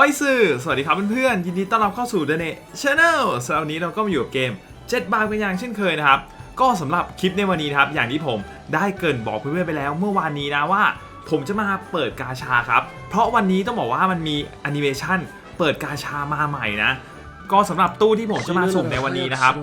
อ้อยสื่อสวัสดีครับเพื่อนๆยินดีต้อนรับเข้าสู่ The Net Channel สำหรับวันนี้เราก็มาอยู่กับเกม7บาร์เป็นอย่างเช่นเคยนะครับ ก็สำหรับคลิปในวันนี้นะครับอย่างที่ผมได้เกินบอกเพื่อนๆไปแล้วเมื่อวานนี้นะว่า ผมจะมาเปิดกาชาครับ เพราะวันนี้ต้องบอกว่ามันมีแอนิเมชันเปิดกาชามาใหม่นะ ก็สำหรับตู้ที่ผมจะมาสุ่มในวันนี้นะครับ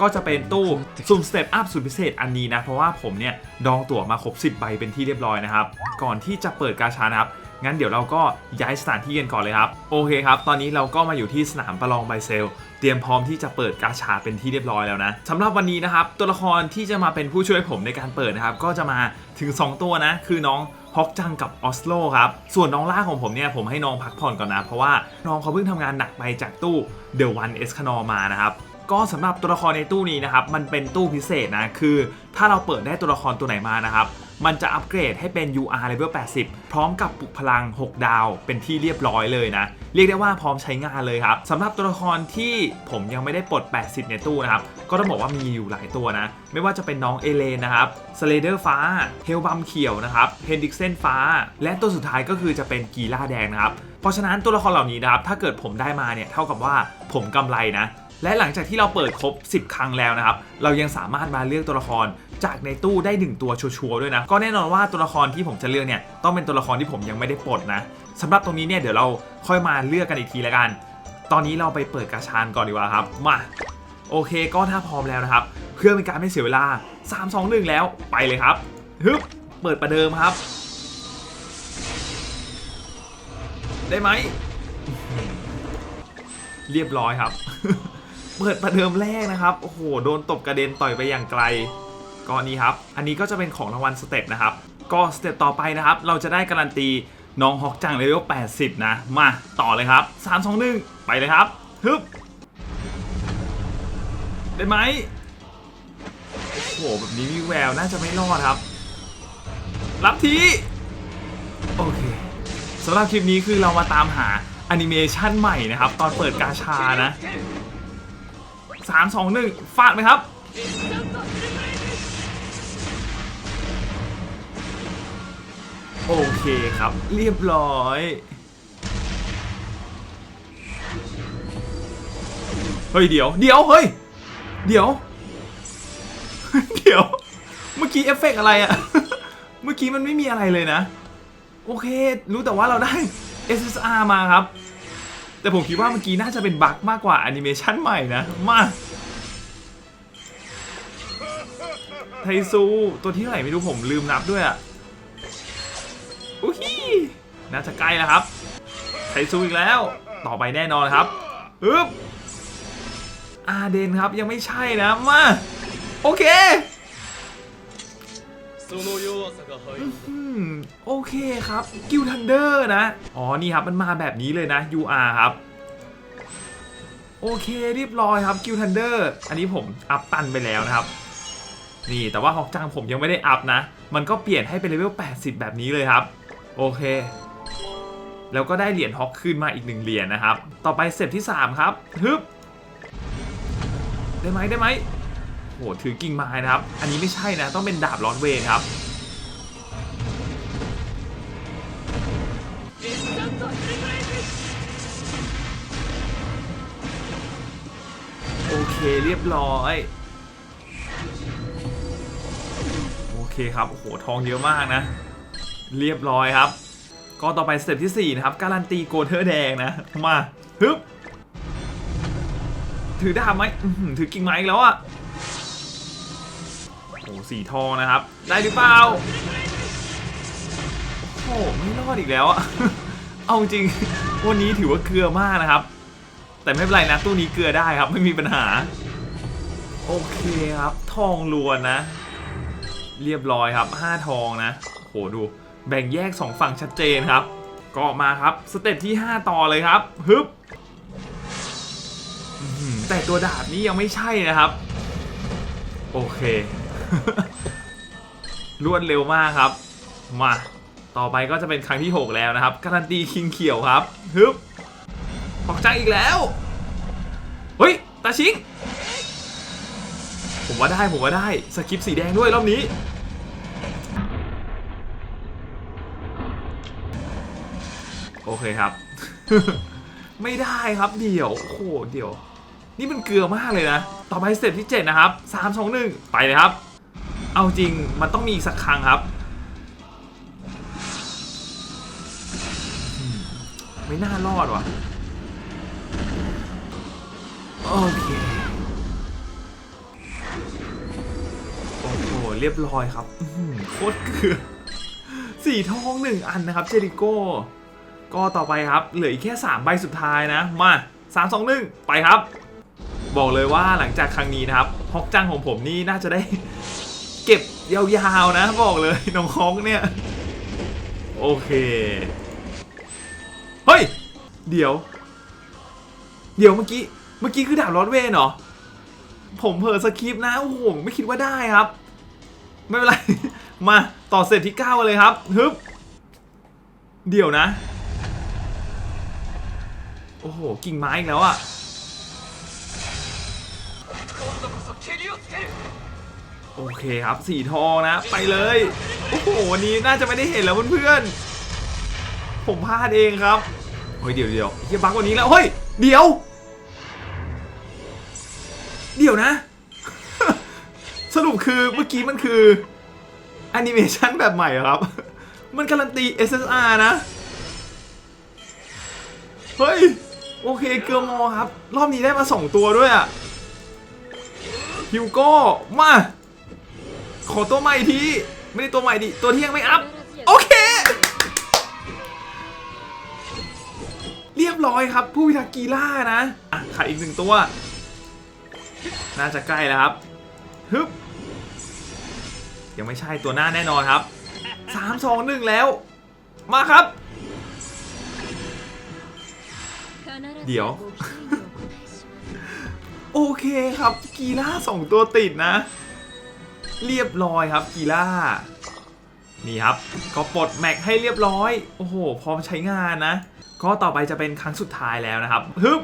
ก็จะเป็นตู้สุ่มสเตปอัพสุดพิเศษอันนี้นะเพราะว่าผมเนี่ยดองตั๋วมาครบ10ใบเป็นที่เรียบร้อยนะครับ ก่อนที่จะเปิดกาชานะครับ งั้นเดี๋ยวเราก็ย้ายสถานที่กันก่อนเลยครับ โอเคครับ ตอนนี้เราก็มาอยู่ที่สนามประลองไบเซล เตรียมพร้อมที่จะเปิดกาชาเป็นที่เรียบร้อยแล้วนะสำหรับวันนี้นะครับ ตัวละครที่จะมาเป็นผู้ช่วยผมในการเปิดนะครับ ก็จะมาถึง 2 ตัวนะ คือน้องฮอกจังกับออสโลครับ ส่วนน้องล่าของผมเนี่ยผมให้น้องพักผ่อนก่อนนะ เพราะว่าน้องเขาเพิ่งทำงานหนักไปจากตู้เดอะวันเอสคานอมานะครับก็สำหรับตัวละครในตู้นี้นะครับ มันเป็นตู้พิเศษนะ คือถ้าเราเปิดได้ตัวละครตัวไหนมานะครับ มันจะอัปเกรดให้เป็น UR level 80 พร้อมกับปลุกพลัง 6 ดาว เป็นที่เรียบร้อยเลยนะ เรียกได้ว่าพร้อมใช้งานเลยครับสำหรับตัวละครที่ผมยังไม่ได้ปลด 80 ในตู้นะครับ ก็ต้องบอกว่ามีอยู่หลายตัวนะ ไม่ว่าจะเป็นน้องเอเลนนะครับสเลเดอร์ฟ้าเฮลบัมเขียวนะครับเฮนดิกเซนฟ้า และตัวสุดท้ายก็คือจะเป็นกีล่าแดงนะครับเพราะฉะนั้นตัวละครเหล่านี้นะครับถ้าเกิดผมได้มาเนี่ยเท่ากับว่าผมกำไรนะ และหลังจากที่เราเปิดครบ 10 ครั้งแล้วนะครับ เรายังสามารถมาเลือกตัวละครจากในตู้ได้ 1 ตัวชัวร์ๆด้วยนะ ก็แน่นอนว่าตัวละครที่ผมจะเลือกเนี่ยต้องเป็นตัวละครที่ผมยังไม่ได้ปลดนะสำหรับตรงนี้เนี่ยเดี๋ยวเราค่อยมาเลือกกันอีกทีละกัน ตอนนี้เราไปเปิดกาชานก่อนดีกว่าครับ มา โอเคก็ถ้าพร้อมแล้วนะครับ เพื่อเป็นการไม่เสียเวลา 3 2 1 แล้วไปเลยครับฮึบเปิดประเดิมครับ ได้ไหม เรียบร้อยครับ เปิดประเดิมแรกนะครับ โอ้โห โดนตบกระเด็นต่อยไปอย่างไกลก็นี้ครับ อันนี้ก็จะเป็นของรางวัลสเต็ปนะครับ ก็สเต็ปต่อไปนะครับ เราจะได้การันตีน้องฮอกจังเลเวล80 นะ มาต่อเลยครับ 3 2 1 ไปเลยครับ ฮึบ ได้ไหมโอ้โห แบบนี้มีแววน่าจะไม่รอดครับ รับที โอเคสำหรับคลิปนี้คือเรามาตามหาแอนิเมชันใหม่นะครับ ตอนเปิดกาชานะ 3 2 1ฟาดไหมครับ โอเคครับ เรียบร้อย เฮ้ย เดี๋ยว เดี๋ยว เฮ้ย เดี๋ยว เดี๋ยว เมื่อกี้เอฟเฟกต์อะไรอะเมื่อกี้มันไม่มีอะไรเลยนะ โอเค รู้แต่ว่าเราได้ SSR มาครับ แต่ผมคิดว่าเมื่อกี้น่าจะเป็นบั๊กมากกว่าแอนิเมชันใหม่นะ มาไทซู ตัวที่เท่าไหร่ไม่รู้ผมลืมนับด้วยอะอุ้ยน่าจะใกล้แล้วครับ ไทซูอีกแล้ว ต่อไปแน่นอนครับอึ๊บอาเดนครับยังไม่ใช่นะมา โอเค โอเคครับกิลทันเดอร์นะ อ๋อ นี่ครับ มันมาแบบนี้เลยนะ UR ครับ โอเคเรียบร้อยครับกิลทันเดอร์อันนี้ผมอัพตันไปแล้วนะครับ นี่แต่ว่าฮอกจังผมยังไม่ได้อัพนะ มันก็เปลี่ยนให้เป็นเลเวล 80 แบบนี้เลยครับ โอเค แล้วก็ได้เหรียญฮอกขึ้นมาอีกหนึ่งเหรียญนะครับ ต่อไปเซตที่ 3 ครับฮึบได้ไหมได้ไหมโหถือกิ่งไม้นะครับ อันนี้ไม่ใช่นะ ต้องเป็นดาบลอดเวครับ โอเคเรียบร้อย โอเคครับ โอ้โห ทองเยอะมากนะ เรียบร้อยครับ ก็ต่อไปสเต็ปที่ 4 นะครับ การันตีโกเทอร์แดงนะ มาฮึบถือดาบไหมถือกิ่งไม้อีกแล้วอะโอ้โหสีทองนะครับ ได้หรือเปล่า โอ้ไม่รอดอีกแล้วอะ เอาจริง วันนี้ถือว่าเกลือมากนะครับ แต่ไม่เป็นไรนะตู้นี้เกลือได้ครับไม่มีปัญหา โอเคครับ ทองล้วนนะ เรียบร้อยครับ5ทองนะโหดูแบ่งแยก 2 ฝั่งชัดเจนครับ ก็มาครับสเต็ปที่ 5 ต่อเลยครับฮึบแต่ตัวดาบนี้ยังไม่ใช่นะครับ โอเค รวดเร็วมากครับ มา ต่อไปก็จะเป็นครั้งที่ 6 แล้วนะครับ การันตีคิงเขียวครับฮึบปอกจังอีกแล้ว เฮ้ย ตาชิง ผมว่าได้ ผมว่าได้ สกิปสีแดงด้วยรอบนี้ โอเคครับ ไม่ได้ครับเดี๋ยว โอ้โห เดี๋ยว นี่มันเกลือมากเลยนะ ต่อไปสเต็ปที่ 7 นะครับ 3 2 1 ไปเลยครับ เอาจริง มันต้องมีอีกสักครั้งครับ ไม่น่ารอดว่ะ โอเค โอ้โห เรียบร้อยครับอื้อหือโคตรเกลือสี่ทองหนึ่งอันนะครับ เจริโก้ ก็ต่อไปครับ เหลืออีกแค่ 3 ใบสุดท้ายนะ มา3 2 1 ไปครับ บอกเลยว่าหลังจากครั้งนี้นะครับ ฮอกจังของผมนี่น่าจะได้ เก็บยาวๆนะ บอกเลยน้องฮอกเนี่ย โอเคเฮ้ย เดี๋ยว เดี๋ยวเมื่อกี้ เมื่อกี้คือดาบรอดเวนเหรอ ผมเผลอสคริปต์นะ โอ้โห ไม่คิดว่าได้ครับ ไม่เป็นไร มาต่อเสร็จที่9เลยครับ ฮึบ เดี๋ยวนะ โอ้โห กิ่งไม้อีกแล้วอะโอเคครับสีทองนะ ไปเลย โอ้โห วันนี้น่าจะไม่ได้เห็นแล้วเพื่อนๆผมพลาดเองครับ เฮ้ยเดี๋ยวเดี๋ยวเฮียบักกว่านี้แล้วเฮ้ยเดี๋ยว เดี๋ยวนะ สรุปคือเมื่อกี้มันคือแอนิเมชันแบบใหม่ครับ มันการันตี SSR นะ เฮ้ย โอเคเกลือมอครับ รอบนี้ได้มา 2 ตัวด้วยอะฮิวโก้มา ขอตัวใหม่ที ไม่ได้ตัวใหม่ดิ ตัวที่ยังไม่อัพ ร้อยครับ ผู้พิทักษ์กีล่านะอะขาดอีกหนึ่งตัว น่าจะใกล้แล้วครับฮึบยังไม่ใช่ตัวหน้าแน่นอนครับ3 2 1แล้ว มาครับ เดี๋ยว โอเคครับกีล่าสองตัวติดนะ เรียบร้อยครับกีล่านี่ครับ ก็ปลดแม็กให้เรียบร้อย โอ้โห พร้อมใช้งานนะ ก็ต่อไปจะเป็นครั้งสุดท้ายแล้วนะครับฮึบ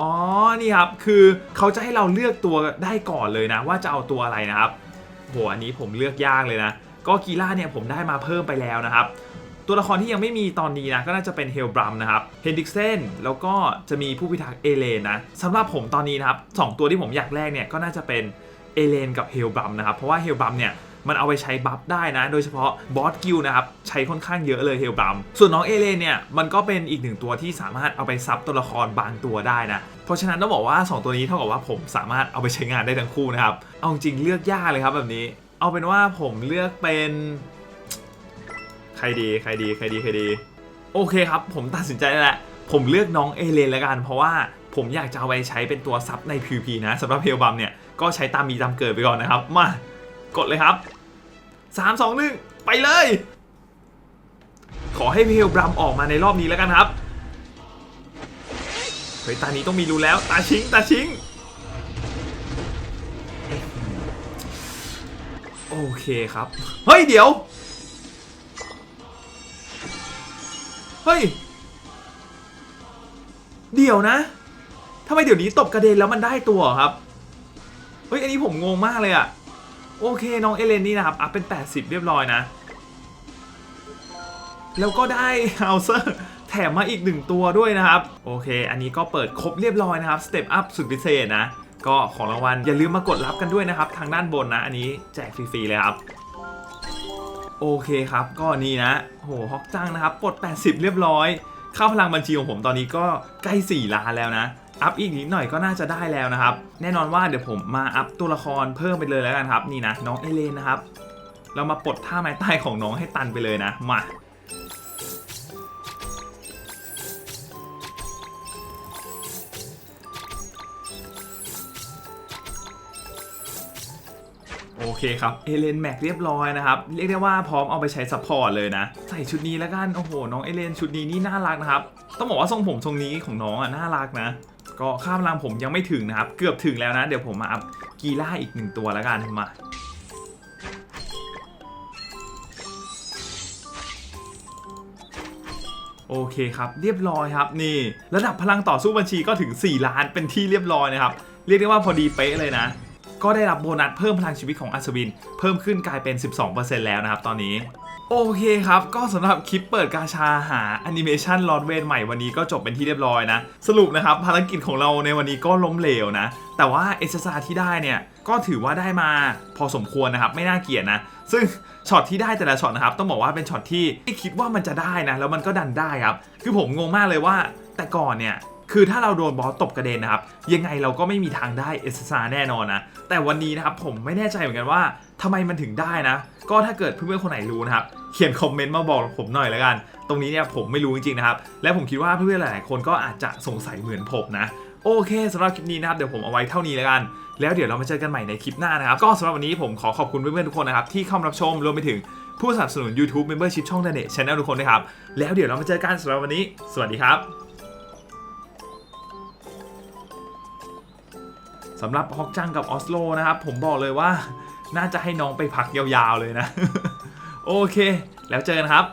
อ๋อ นี่ครับ คือเขาจะให้เราเลือกตัวได้ก่อนเลยนะ ว่าจะเอาตัวอะไรนะครับโหอันนี้ผมเลือกยากเลยนะ ก็กีล่าเนี่ยผมได้มาเพิ่มไปแล้วนะครับ ตัวละครที่ยังไม่มีตอนนี้นะ ก็น่าจะเป็นเฮลบรัมนะครับ เฮนดิกเซน แล้วก็จะมีผู้พิทักษ์เอเลนนะสำหรับผมตอนนี้นะครับสองตัวที่ผมอยากแรกเนี่ยก็น่าจะเป็นเอเลนกับเฮลบรัมนะครับ เพราะว่าเฮลบรัมเนี่ย มันเอาไปใช้บัฟได้นะ โดยเฉพาะบอสกิลนะครับใช้ค่อนข้างเยอะเลยเฮลบรัมส่วนน้องเอเลนเนี่ยมันก็เป็นอีกหนึ่งตัวที่สามารถเอาไปซับตัวละครบางตัวได้นะเพราะฉะนั้นต้องบอกว่า 2 ตัวนี้เท่ากับว่าผมสามารถเอาไปใช้งานได้ทั้งคู่นะครับเอาจริงเลือกยากเลยครับแบบนี้ เอาเป็นว่าผมเลือกเป็นใครดีใครดีใครดีใครดี โอเคครับ ผมตัดสินใจแล้วแหละผมเลือกน้องเอเลนแล้วกัน เพราะว่าผมอยากจะเอาไปใช้เป็นตัวซับใน PVP นะสำหรับเฮลบัมเนี่ย ก็ใช้ตามมีตามเกิดไปก่อนนะครับ มากดเลยครับ 3 2 1 ไปเลย ขอให้เฮลบรัมออกมาในรอบนี้แล้วกันครับเฮ้ยตานี้ต้องมีรู้แล้วตาชิงตาชิงโอเคครับ เฮ้ย เดี๋ยว เฮ้ย เดี๋ยวนะทำไมเดี๋ยวนี้ตบกระเด็นแล้วมันได้ตัวครับ เฮ้ย อันนี้ผมงงมากเลยอะ โอเคน้องเอเลนนี่นะครับอัพเป็น 80 เรียบร้อยนะ แล้วก็ได้เฮาเซอร์แถมมาอีกหนึ่งตัวด้วยนะครับ โอเค อันนี้ก็เปิดครบเรียบร้อยนะครับสเต็ปอัพสุดพิเศษนะ ก็ของรางวัลอย่าลืมมากดรับกันด้วยนะครับ ทางด้านบนนะ อันนี้แจกฟรีๆเลยครับ โอเคครับก็นี่นะโหฮอกจังนะครับปลด 80 เรียบร้อยค่าพลังบัญชีของผมตอนนี้ก็ใกล้ 4 ล้านแล้วนะ อัพอีกนิดหน่อยก็น่าจะได้แล้วนะครับ แน่นอนว่าเดี๋ยวผมมาอัพตัวละครเพิ่มไปเลยแล้วกันครับ นี่นะน้องเอเลนนะครับ เรามาปลดท่าไม้ใต้ของน้องให้ตันไปเลยนะ มาโอเคครับ เอเลนแม็กเรียบร้อยนะครับ เรียกได้ว่าพร้อมเอาไปใช้ซัพพอร์ตเลยนะ ใส่ชุดนี้แล้วกัน โอ้โห น้องเอเลนชุดนี้นี่น่ารักนะครับ ต้องบอกว่าทรงผมทรงนี้ของน้องอะน่ารักนะ ก็ข้ามลังผมยังไม่ถึงนะครับ เกือบถึงแล้วนะ เดี๋ยวผมมาอัพกีล่าอีกหนึ่งตัวแล้วกันมาโอเคครับ เรียบร้อยครับนี่ ระดับพลังต่อสู้บัญชีก็ถึง 4 ล้านเป็นที่เรียบร้อยนะครับ เรียกได้ว่าพอดีเป๊ะเลยนะ ก็ได้รับโบนัสเพิ่มพลังชีวิตของอัศวิน เพิ่มขึ้นกลายเป็น 12%แล้วนะครับตอนนี้ โอเคครับ ก็สำหรับคลิปเปิดกาชาหาแอนิเมชันลอดเวนใหม่วันนี้ก็จบเป็นที่เรียบร้อยนะ สรุปนะครับภารกิจของเราในวันนี้ก็ล้มเหลวนะ แต่ว่าเอสซาที่ได้เนี่ย ก็ถือว่าได้มาพอสมควรนะครับ ไม่น่าเกลียดนะ ซึ่งช็อตที่ได้แต่ละช็อตนะครับ ต้องบอกว่าเป็นช็อตที่ไม่คิดว่ามันจะได้นะ แล้วมันก็ดันได้ครับ คือผมงงมากเลยว่าแต่ก่อนเนี่ยคือถ้าเราโดนบอสตบกระเด็นนะครับ ยังไงเราก็ไม่มีทางได้เอสซาแน่นอนนะแต่วันนี้นะครับผมไม่แน่ใจเหมือนกันว่าทำไมมันถึงได้นะ ก็ถ้าเกิดเพื่อนๆคนไหนรู้นะครับเขียนคอมเมนต์มาบอกผมหน่อยแล้วกัน ตรงนี้เนี่ยผมไม่รู้จริงๆนะครับ และผมคิดว่าเพื่อนๆหลายๆคนก็อาจจะสงสัยเหมือนผมนะโอเคสำหรับคลิปนี้นะครับเดี๋ยวผมเอาไว้เท่านี้แล้วกัน แล้วเดี๋ยวเรามาเจอกันใหม่ในคลิปหน้านะครับ ก็สำหรับวันนี้ผมขอขอบคุณเพื่อนๆทุกคนนะครับที่เข้ามารับชมรวมไปถึงผู้สนับสนุน YouTube Membership ช่อง d a n e t Channel ทุกคนด้วยครับแล้วเดี๋ยวเรามาเจอกันสำหรับวันนี้ สวัสดีครับ สำหรับฮอกจังกับออสโลนะครับ ผมบอกเลยว่า น่าจะให้น้องไปพักยาวๆเลยนะ โอเค แล้วเจอกันครับ